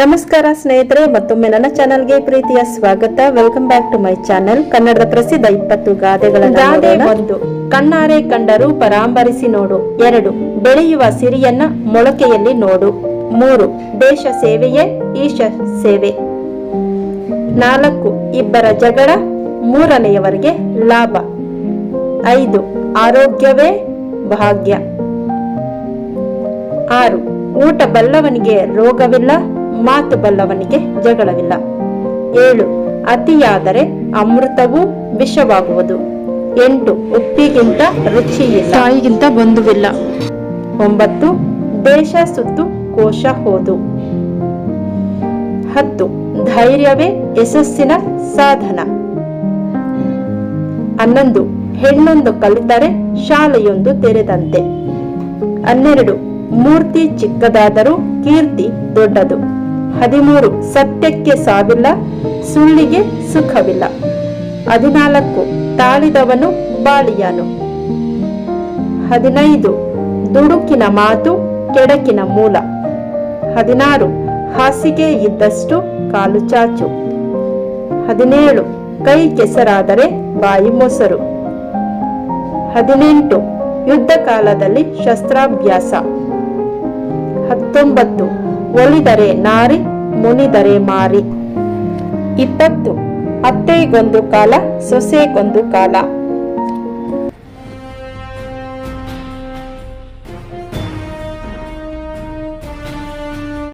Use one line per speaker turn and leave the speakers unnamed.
ನಮಸ್ಕಾರ ಸ್ನೇಹಿತರೆ ಮತ್ತೊಮ್ಮೆ ನನ್ನ ಚಾನಲ್ಗೆ ಪ್ರೀತಿಯ ಸ್ವಾಗತ. Welcome back to my channel ಕನ್ನಡದ ಪ್ರಸಿದ್ಧ ಇಪ್ಪತ್ತು ಗಾದೆಗಳ ಗಾದೆ ಒಂದು. ಕಣ್ಣಾರೆ ಕಂಡರೂ ಪರಾಂಬರಿಸಿ ನೋಡು. ಎರಡು. ಬೆಳೆಯುವ ಸಿರಿಯನ್ನ ಮೊಳಕೆಯಲ್ಲಿ ನೋಡು. ಮೂರು. ದೇಶ ಸೇವೆಯೇ ಈಶ ಸೇವೆ. ನಾಲ್ಕು. ಇಬ್ಬರ ಜಗಳ ಮೂರನೆಯವರಿಗೆ ಲಾಭ. ಐದು. ಆರೋಗ್ಯವೇ ಭಾಗ್ಯ. ಆರು. ಊಟ ಬಲ್ಲವನಿಗೆ ರೋಗವಿಲ್ಲ. ಮಾತು ಬಲ್ಲವನಿಗೆ ಜಗಳವಿಲ್ಲ. ಏಳು ಅತಿಯಾದರೆ ಅಮೃತವೂ ವಿಷವಾಗುವುದು. ಎಂಟು ಉಪ್ಪಿಗಿಂತ ರುಚಿ ತಾಯಿಗಿಂತ ಬಂಧುವಿಲ್ಲ. ಒಂಬತ್ತು ದೇಶ ಸುತ್ತು ಕೋಶ ಹೋದು. ಹತ್ತು ಧೈರ್ಯವೇ ಯಶಸ್ಸಿನ ಸಾಧನ. ಹನ್ನೊಂದು ಹೆಣ್ಣೊಂದು ಕಲಿತರೆ ಶಾಲೆಯೊಂದು ತೆರೆದಂತೆ. ಹನ್ನೆರಡು ಮೂರ್ತಿ ಚಿಕ್ಕದಾದರೂ ಕೀರ್ತಿ ದೊಡ್ಡದು. ಹದಿಮೂರು ಸತ್ಯಕ್ಕೆ ಸಾವಿಲ್ಲ, ಸುಳ್ಳಿಗೆ ಸುಖವಿಲ್ಲ. ಹದಿನಾಲ್ಕು, ತಾಳಿದವನು ಬಾಳಿಯಾನು. ಹದಿನೈದು, ದುಡುಕಿನ ಮಾತು ಕೆಡಕಿನ ಮೂಲ. ಹದಿನಾರು, ಹಾಸಿಗೆ ಇದ್ದಷ್ಟು ಕಾಲು ಚಾಚು. ಹದಿನೇಳು, ಕೈ ಕೆಸರಾದರೆ ಬಾಯಿ ಮೊಸರು. ಹದಿನೆಂಟು ಯುದ್ಧ ಕಾಲದಲ್ಲಿ ಶಸ್ತ್ರಾಭ್ಯಾಸ. ಹತ್ತೊಂಬತ್ತು ಒಲಿದರೆ ನಾರಿ ಮುನಿದರೆ ಮಾರಿ. ಇಪ್ಪತ್ತು ಅತ್ತೆಗೊಂದು ಕಾಲ ಸೊಸೆಗೊಂದು ಕಾಲ.